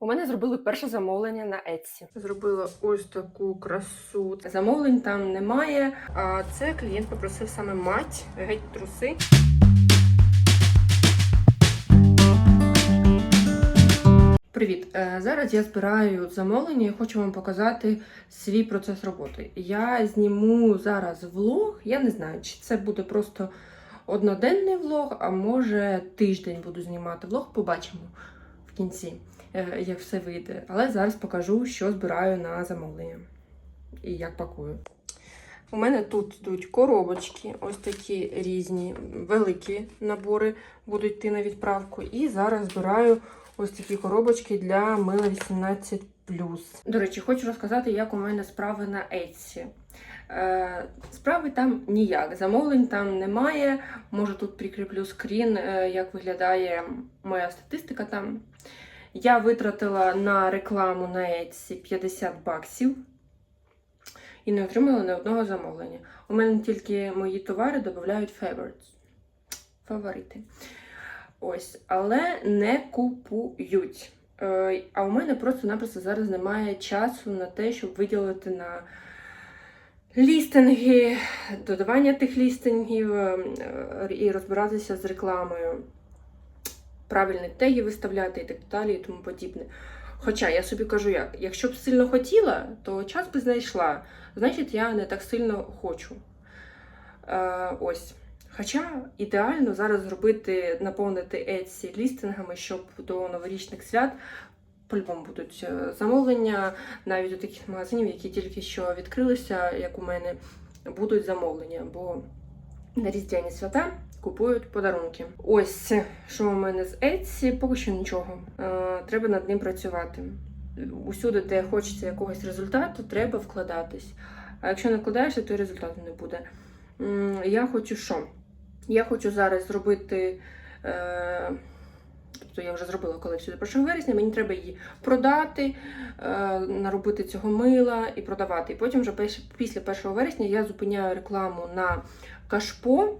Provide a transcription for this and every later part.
У мене зробили перше замовлення на Etsy. Зробила ось таку красу. Замовлень там немає. А це клієнт попросив саме мать, геть труси. Привіт! Е, Зараз я збираю замовлення і хочу вам показати свій процес роботи. Я зніму зараз влог. Я не знаю, чи це буде просто одноденний влог, а може тиждень буду знімати влог. Побачимо в кінці, як все вийде. Але зараз покажу, що збираю на замовлення і як пакую. У мене тут йдуть коробочки, ось такі різні, великі набори будуть йти на відправку. І зараз збираю ось такі коробочки для мила 18. До речі, хочу розказати, як у мене справи на Etsy. Е, справи там ніяк, замовлень там немає. Може тут прикріплю скрін, е, як виглядає моя статистика там. Я витратила на рекламу на Etsy 50 баксів і не отримала ні одного замовлення. У мене тільки мої товари додають favorites. Фаворити. Ось, але не купують. Е, А у мене просто-напросто зараз немає часу на те, щоб виділити на лістинги, додавання тих лістингів е, і розбиратися з рекламою, правильні теги виставляти і так далі, і тому подібне. Хоча я собі кажу, як, якщо б сильно хотіла, то час би знайшла. Значить, я не так сильно хочу. Е, ось. Хоча ідеально зараз зробити, наповнити Etsy лістингами, щоб до новорічних свят по-любому будуть е, замовлення, навіть у таких магазинів, які тільки що відкрилися, як у мене, будуть замовлення, бо на різдвяні свята купують подарунки. Ось що у мене з Etsy, поки що нічого. Е, Треба над ним працювати. Усюди, де хочеться якогось результату, треба вкладатись. А якщо не вкладаєшся, то і результату не буде. Я хочу що? Я хочу зараз зробити. Е, тобто я вже зробила колекцію до 1 вересня, мені треба її продати, е, наробити цього мила і продавати. І потім вже після 1 вересня я зупиняю рекламу на кашпо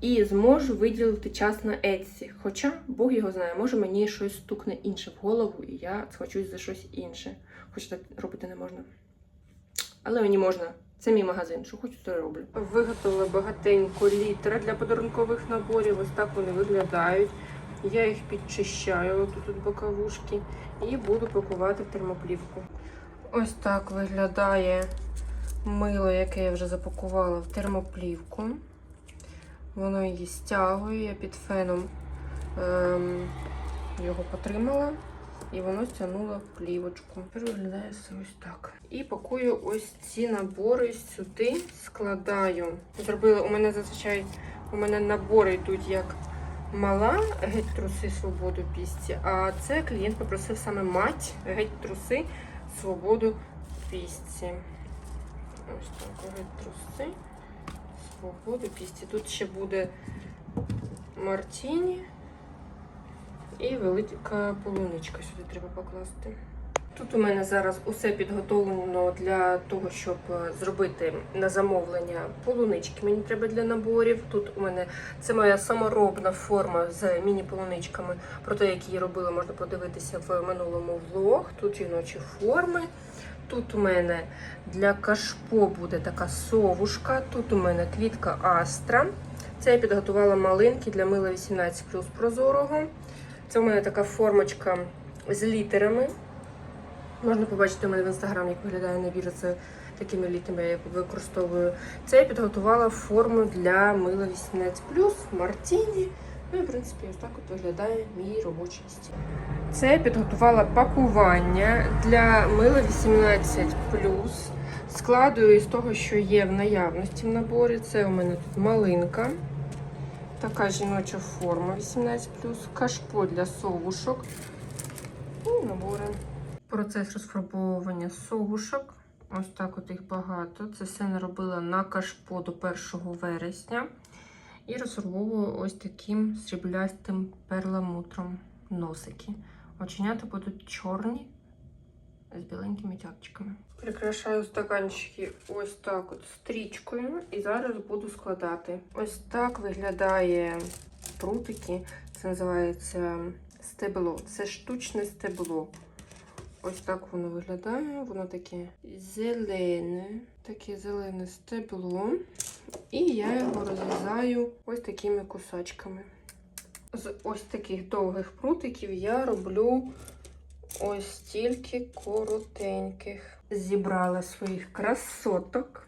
і зможу виділити час на Etsy. Хоча Бог його знає, може мені щось стукне інше в голову, і я схочусь за щось інше. Хоч так робити не можна. Але мені можна. Це мій магазин, що хочу, то роблю. Виготовила багатенько літера для подарункових наборів. Ось так вони виглядають. Я їх підчищаю, тут тут боковушки, і буду пакувати в термоплівку. Ось так виглядає мило, яке я вже запакувала в термоплівку. Воно її стягує, я під феном ем, його потримала. І воно стягнуло плівочку. Виглядає все ось так. І пакую ось ці набори сюди, складаю. Зробила у мене зазвичай у мене набори йдуть як мала геть труси свободу пісці. А це клієнт попросив саме мать геть труси свободу пісці. Ось так, геть труси. Свободу пісці. Тут ще буде Мартіні. І велика полуничка сюди треба покласти. Тут у мене зараз усе підготовлено для того, щоб е, зробити на замовлення полунички. Мені треба для наборів. Тут у мене це моя саморобна форма з міні-полуничками. Про те, які я робила, можна подивитися в минулому влог. Тут жіночі форми. Тут у мене для кашпо буде така совушка. Тут у мене квітка Астра. Це я підготувала малинки для мила 18 плюс прозорого. Це у мене така формочка з літерами. Можна побачити у мене в інстаграм, як виглядає набір з такими літерами, я використовую. Це я підготувала форму для мила 18 Мартіні. Ну і в принципі ось так от виглядає мій робочий стіл. Це я підготувала пакування для мила 18 Складую із того, що є в наявності в наборі. Це у мене тут малинка. Така жіноча форма 18 кашпо для совушок і набори. Процес розфарбовування совушок. Ось так от їх багато. Це все не робила на кашпо до 1 вересня. І розфарбовую ось таким сріблястим перламутром носики. Оченята будуть чорні з біленькими тяпчиками. Прикрашаю стаканчики ось так от стрічкою і зараз буду складати. Ось так виглядає прутики. Це називається стебло. Це штучне стебло. Ось так воно виглядає. Воно таке зелене, таке зелене стебло. І я його розрізаю ось такими кусочками. З ось таких довгих прутиків я роблю ось стільки коротеньких. Зібрала своїх красоток.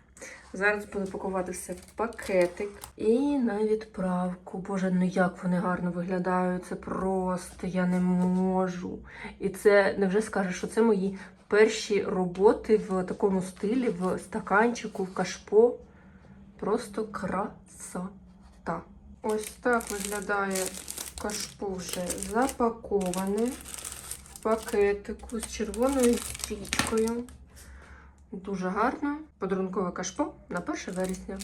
Зараз буду пакувати все в пакетик і на відправку. Боже, ну як вони гарно виглядають. Це просто я не можу. І це невже скажеш, що це мої перші роботи в такому стилі, в стаканчику, в кашпо. Просто красота. Ось так виглядає кашпо вже запаковане в пакетику з червоною стрічкою. Дуже гарно. Подарункове кашпо на 1 вересня.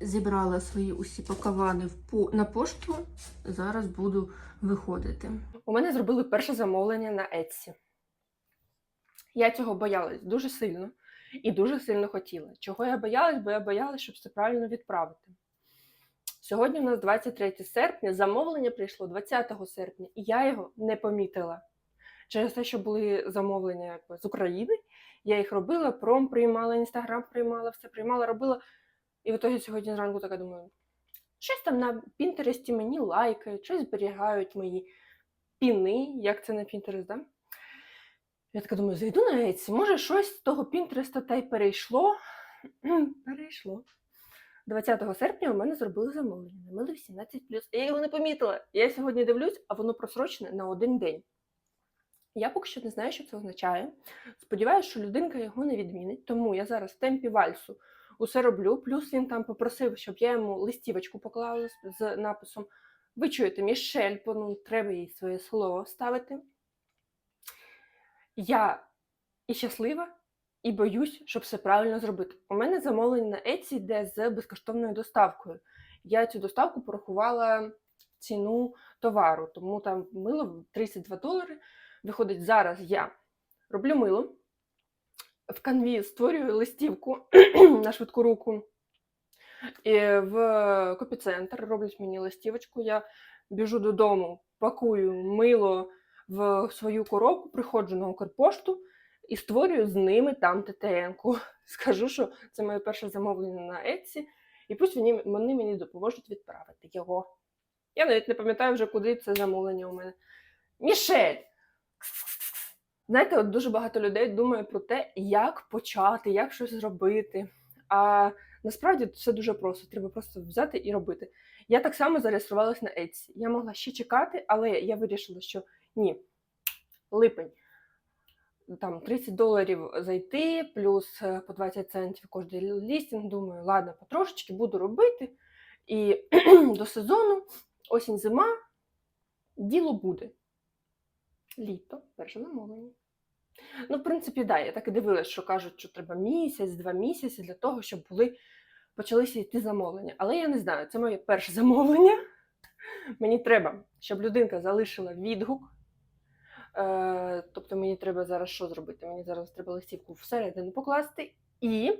Зібрала свої усі пакавани на пошту. Зараз буду виходити. У мене зробили перше замовлення на Etsy. Я цього боялась дуже сильно і дуже сильно хотіла. Чого я боялась? Бо я боялась, щоб все правильно відправити. Сьогодні у нас 23 серпня, замовлення прийшло 20 серпня, і я його не помітила. Через те, що були замовлення якби, з України, я їх робила, пром приймала, інстаграм приймала, все приймала, робила. І в ітогі сьогодні зранку така думаю, щось там на Пінтересті мені лайкають, щось зберігають мої піни, як це на Пінтерест, да? Я така думаю, зайду на Etsy, може щось з того Пінтереста та й перейшло. перейшло. 20 серпня у мене зробили замовлення на мили 18 Я його не помітила. Я сьогодні дивлюсь, а воно просрочене на один день. Я поки що не знаю, що це означає. Сподіваюся, що людинка його не відмінить, тому я зараз в темпі вальсу усе роблю. Плюс він там попросив, щоб я йому листівочку поклала з, написом Ви чуєте, Мішель, ну, треба їй своє слово вставити. Я і щаслива, і боюсь, щоб все правильно зробити. У мене замовлення на Etsy йде з безкоштовною доставкою. Я цю доставку порахувала ціну товару, тому там мило 32 долари. Виходить, зараз я роблю мило, в канві створюю листівку на швидку руку. І в копіцентр роблять мені листівочку. Я біжу додому, пакую мило в свою коробку, приходжу на Укрпошту і створюю з ними там ТТН-ку. Скажу, що це моє перше замовлення на Etsy, і пусть вони, вони мені допоможуть відправити його. Я навіть не пам'ятаю вже, куди це замовлення у мене. Мішель! Знаєте, от дуже багато людей думає про те, як почати, як щось зробити. А насправді все дуже просто. Треба просто взяти і робити. Я так само зареєструвалася на Etsy. Я могла ще чекати, але я вирішила, що ні, липень. Там 30 доларів зайти, плюс е, по 20 центів кожний лістінг. Думаю, ладно, потрошечки буду робити. І до сезону, осінь, зима, діло буде. Літо, перше замовлення. Ну, в принципі, да, я так і дивилась, що кажуть, що треба місяць, два місяці для того, щоб були почалися йти замовлення. Але я не знаю, це моє перше замовлення. Мені треба, щоб людинка залишила відгук. Е, тобто мені треба зараз що зробити? Мені зараз треба листівку всередину покласти і е,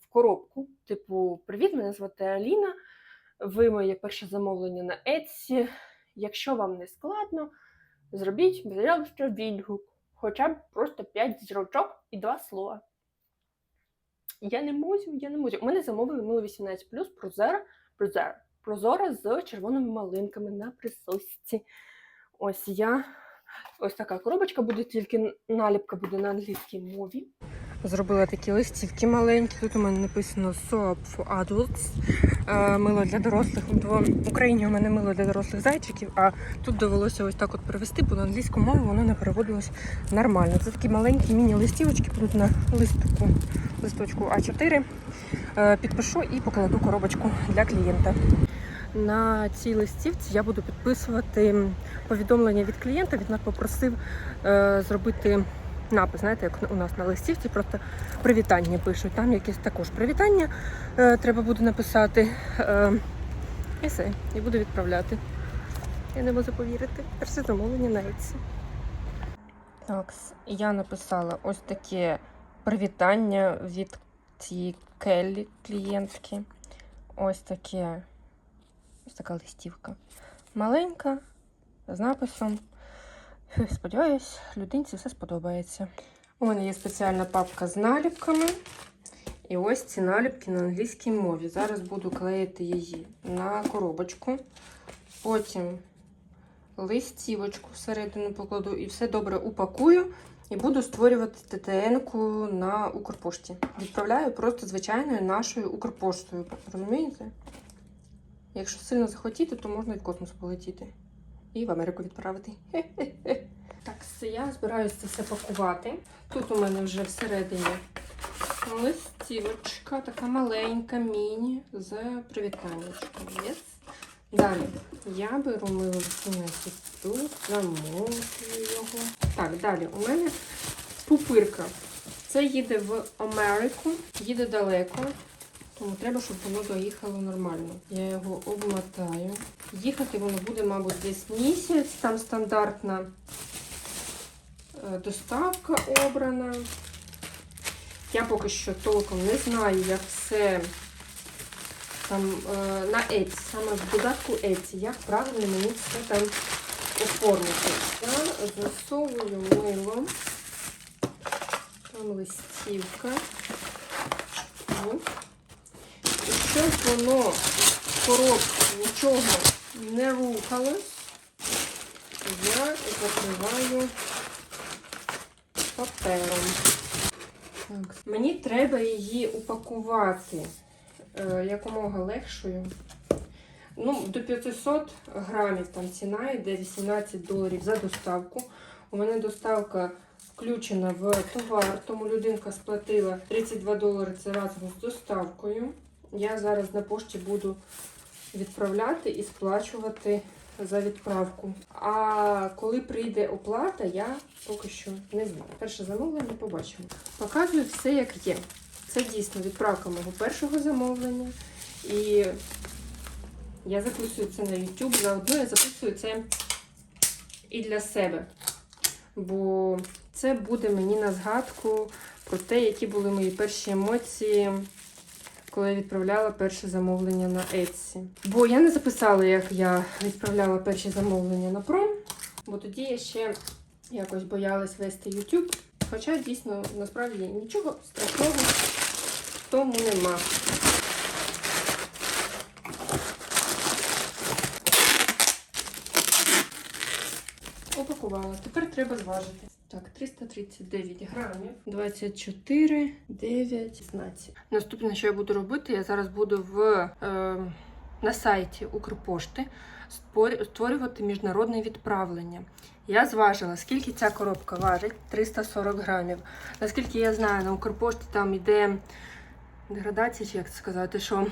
в коробку, типу, привіт, мене звати Аліна. Ви моє перше замовлення на Etsy. Якщо вам не складно, зробіть, будь відгук. Хоча б просто 5 зірочок і 2 слова. Я не можу, я не можу. У мене замовили мило 18 прозора, прозора, прозора з червоними малинками на присосці. Ось я. Ось така коробочка буде, тільки наліпка буде на англійській мові. Зробила такі листівки маленькі. Тут у мене написано Soap for Adults. Е, Мило для дорослих. В Україні у мене мило для дорослих зайчиків, а тут довелося ось так от перевести, бо на англійську мову воно не переводилось нормально. Це такі маленькі міні-листівочки будуть на листку, листочку А4. Е, Підпишу і покладу коробочку для клієнта. На цій листівці я буду підписувати повідомлення від клієнта. Він попросив е, зробити напис, знаєте, як у нас на листівці, просто привітання пишуть. Там якесь також привітання е, треба буде написати. Е, і все, і буду відправляти. Я не можу повірити. Перше замовлення на Etsy. Так, я написала ось таке привітання від цієї Келлі клієнтки. Ось таке. Ось така листівка. Маленька, з написом Сподіваюсь, людинці все сподобається. У мене є спеціальна папка з наліпками. І ось ці наліпки на англійській мові. Зараз буду клеїти її на коробочку. Потім листівочку всередину покладу і все добре упакую. І буду створювати ТТН-ку на Укрпошті. Відправляю просто звичайною нашою Укрпоштою. Розумієте? Якщо сильно захотіти, то можна і в космос полетіти. І в Америку відправити. Так, я збираюся це все пакувати. Тут у мене вже всередині листівочка, така маленька, міні з привітаннячком. Yes. Далі я беру мило тут, замовлю його. Так, далі у мене пупирка. Це їде в Америку, їде далеко, тому треба, щоб воно доїхало нормально. Я його обмотаю. Їхати воно буде, мабуть, десь місяць. Там стандартна е, доставка обрана. Я поки що толком не знаю, як все там е, на Etsy, саме в додатку Etsy, як правильно мені все там оформити. Я засовую мило. Там листівка. О. Щоб воно в коробці нічого не рухалось, я закриваю папером. Так. Мені треба її упакувати е, якомога легшою. Ну, до 500 грамів там ціна йде 18 доларів за доставку. У мене доставка включена в товар, тому людинка сплатила 32 долари це разом з доставкою. Я зараз на пошті буду відправляти і сплачувати за відправку. А коли прийде оплата, я поки що не знаю. Перше замовлення побачимо. Показую все, як є. Це дійсно відправка мого першого замовлення. І я записую це на YouTube. Заодно я записую це і для себе. Бо це буде мені на згадку про те, які були мої перші емоції, коли я відправляла перше замовлення на Etsy. Бо я не записала, як я відправляла перші замовлення на пром, бо тоді я ще якось боялась вести YouTube. Хоча дійсно насправді нічого страшного в тому нема. Опакувала. Тепер треба зважити. Так, 339 грамів, 24, 9, 16. Наступне, що я буду робити, я зараз буду в, е, на сайті Укрпошти створювати міжнародне відправлення. Я зважила, скільки ця коробка важить 340 грамів. Наскільки я знаю, на Укрпошті там йде деградація, чи як це сказати, що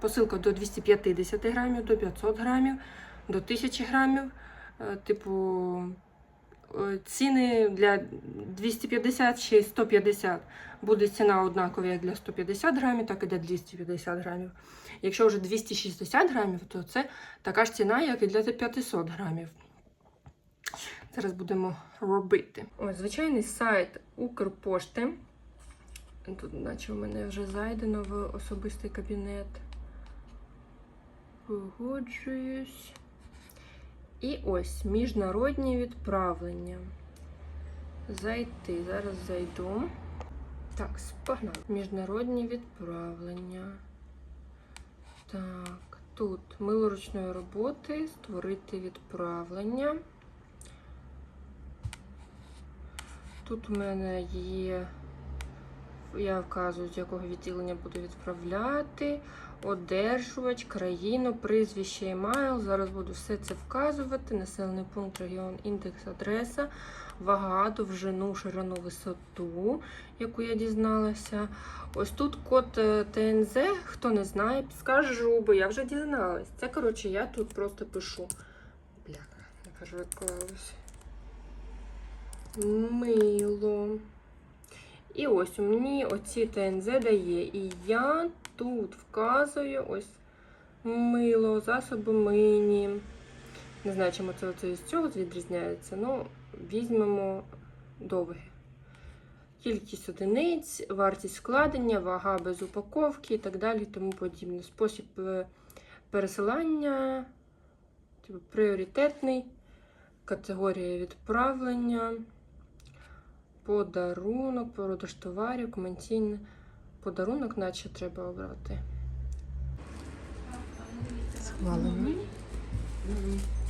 посилка до 250 грамів, до 500 грамів, до 1000 грамів. Е, Типу, ціни для 250 чи 150 буде ціна однакова як для 150 грамів, так і для 250 грамів. Якщо вже 260 грамів, то це така ж ціна, як і для 500 грамів. Зараз будемо робити. Ось звичайний сайт Укрпошти. Тут, наче в мене вже зайдено в особистий кабінет. Погоджуюсь. І ось міжнародні відправлення. Зайти. Зараз зайду. Так, погнали. Міжнародні відправлення. Так, тут мило ручної роботи, створити відправлення. Тут у мене є, я вказую, з якого відділення буду відправляти, одержувач, країну, прізвище, емайл. Зараз буду все це вказувати. Населений пункт, регіон, індекс, адреса, вага, довжину, ширину, висоту, яку я дізналася. Ось тут код е, ТНЗ, хто не знає, скажу, бо я вже дізналась. Це, коротше, я тут просто пишу. Бляха, яка ж відклалась. Мило. І ось у мені оці ТНЗ дає. І я тут вказую ось мило, засоби мині. Не знаю, чому це оце з цього відрізняється. Ну, візьмемо довге. Кількість одиниць, вартість складення, вага без упаковки і так далі, тому подібне. Спосіб е, пересилання, типу, пріоритетний. Категорія відправлення, подарунок, продаж товарів, коментійне. Подарунок, наче треба обрати. Схвалено.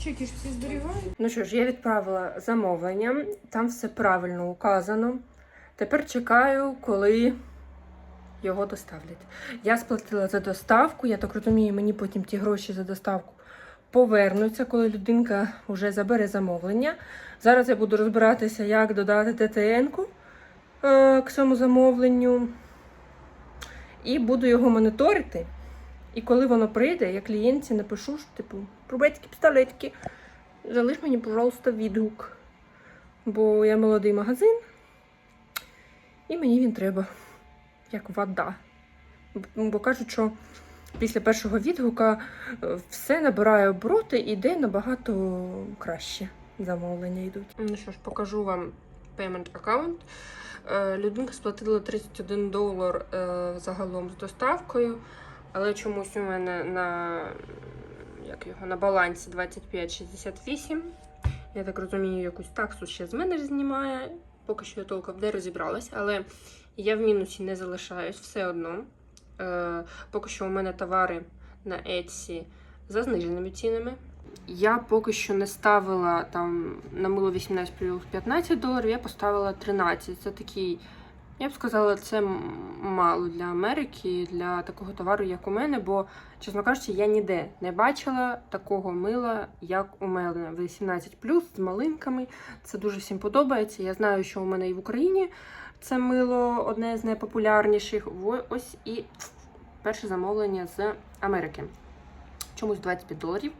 Чеки ж всі зберігають. Ну що ж, я відправила замовлення, там все правильно указано. Тепер чекаю, коли його доставлять. Я сплатила за доставку, я так розумію, мені потім ті гроші за доставку повернуться, коли людинка вже забере замовлення. Зараз я буду розбиратися, як додати ТТН-ку е, к цьому замовленню. І буду його моніторити. І коли воно прийде, я клієнтці напишу, що, типу, пробетки, пістолетки, залиш мені, пожалуйста, відгук. Бо я молодий магазин, і мені він треба як вода. Бо кажуть, що після першого відгука е, все набирає обороти і йде набагато краще. Замовлення йдуть. Ну що ж, покажу вам account. Е, Людинка сплатила 31 долар е, загалом з доставкою, але чомусь у мене на, як його, на балансі 25,68. Я так розумію, якусь таксу ще з мене знімає. Поки що я толком не розібралась, але я в мінусі не залишаюсь все одно. Е, поки що у мене товари на Etsy за зниженими цінами. Я поки що не ставила там на мило 18 плюс 15 доларів, я поставила 13. Це такий, я б сказала, це мало для Америки, для такого товару, як у мене, бо, чесно кажучи, я ніде не бачила такого мила, як у мене 18 плюс з малинками. Це дуже всім подобається. Я знаю, що у мене і в Україні це мило одне з найпопулярніших. Ось і перше замовлення з Америки. Чомусь 25 доларів.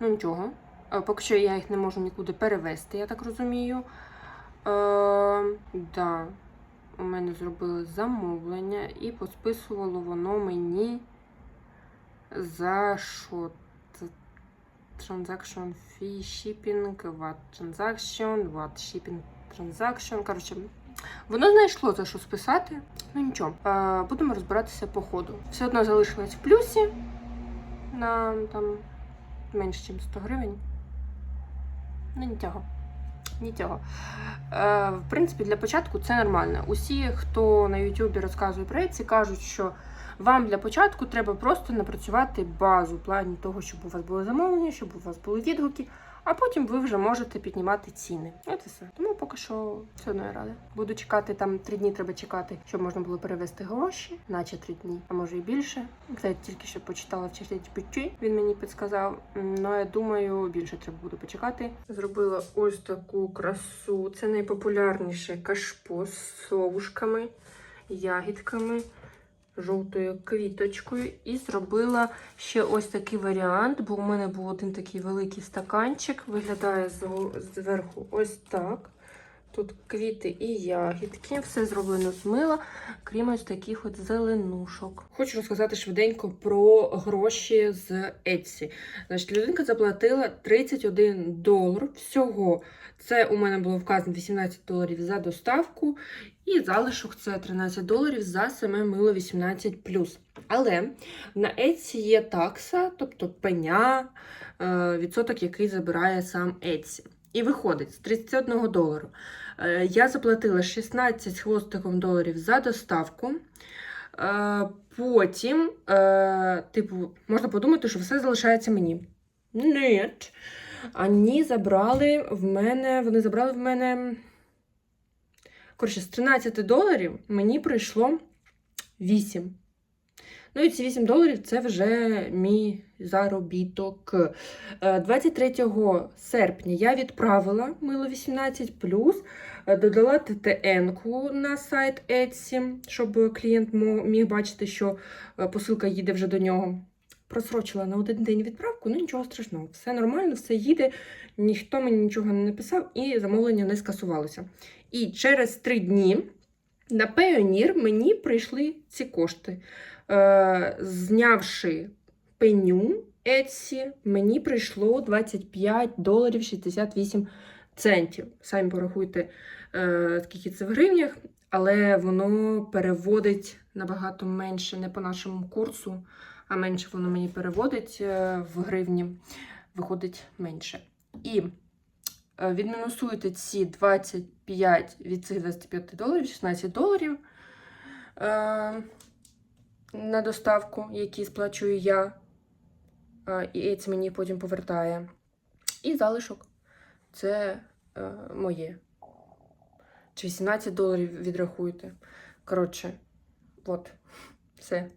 Ну нічого. Е, Поки що я їх не можу нікуди перевести, я так розумію. Е, да. У мене зробили замовлення і посписувало воно мені за що? Transaction fee, shipping, what transaction, what shipping transaction. Коротше, воно знайшло за що списати. Ну нічого. Е, будемо розбиратися по ходу. Все одно залишилось в плюсі на там менше, ніж 100 гривень. Ну, нічого. Нічого. Е, в принципі, для початку це нормально. Усі, хто на Ютубі розказує про Etsy, кажуть, що вам для початку треба просто напрацювати базу в плані того, щоб у вас були замовлення, щоб у вас були відгуки, а потім ви вже можете піднімати ціни. От і все. Тому поки що все одно я. Буду чекати там три дні. Треба чекати, щоб можна було перевести гроші, наче три дні, а може і більше. Я тільки що почитала в чаті GPT, Він мені підсказав. Ну я думаю, більше треба буде почекати. Зробила ось таку красу. Це найпопулярніше кашпо з совушками, ягідками жовтою квіточкою і зробила ще ось такий варіант, бо у мене був один такий великий стаканчик. Виглядає зверху ось так. Тут квіти і ягідки, все зроблено з мила, крім ось таких от зеленушок. Хочу розказати швиденько про гроші з Etsy. Значить, людинка заплатила 31 долар всього. Це у мене було вказано 18 доларів за доставку, і залишок це 13 доларів за саме мило 18 Але на Etsy є такса, тобто пеня, е, відсоток, який забирає сам Etsy. І виходить з 31 долару. Е, Я заплатила 16 з хвостиком доларів за доставку. Е, Потім, е, типу, можна подумати, що все залишається мені. Ні. Вони забрали в мене, вони забрали в мене. Коротше, з 13 доларів мені прийшло 8. Ну і ці 8 доларів це вже мій заробіток. Е, 23 серпня я відправила мило 18 е, додала ТТН-ку на сайт Etsy, щоб клієнт міг бачити, що е, посилка їде вже до нього. Просрочила на один день відправку, ну нічого страшного, все нормально, все їде, ніхто мені нічого не написав і замовлення не скасувалося. І через три дні на Payoneer мені прийшли ці кошти. Е, знявши пеню Etsy, мені прийшло 25 доларів 68 центів. Самі порахуйте, е, скільки це в гривнях, але воно переводить набагато менше, не по нашому курсу, а менше воно мені переводить е, в гривні, виходить менше. І відмінусуєте ці 25 від цих 25 доларів, 16 доларів на доставку, які сплачую я. І це мені потім повертає. І залишок це е, моє. Чи 18 доларів відрахуйте. Коротше, от, все.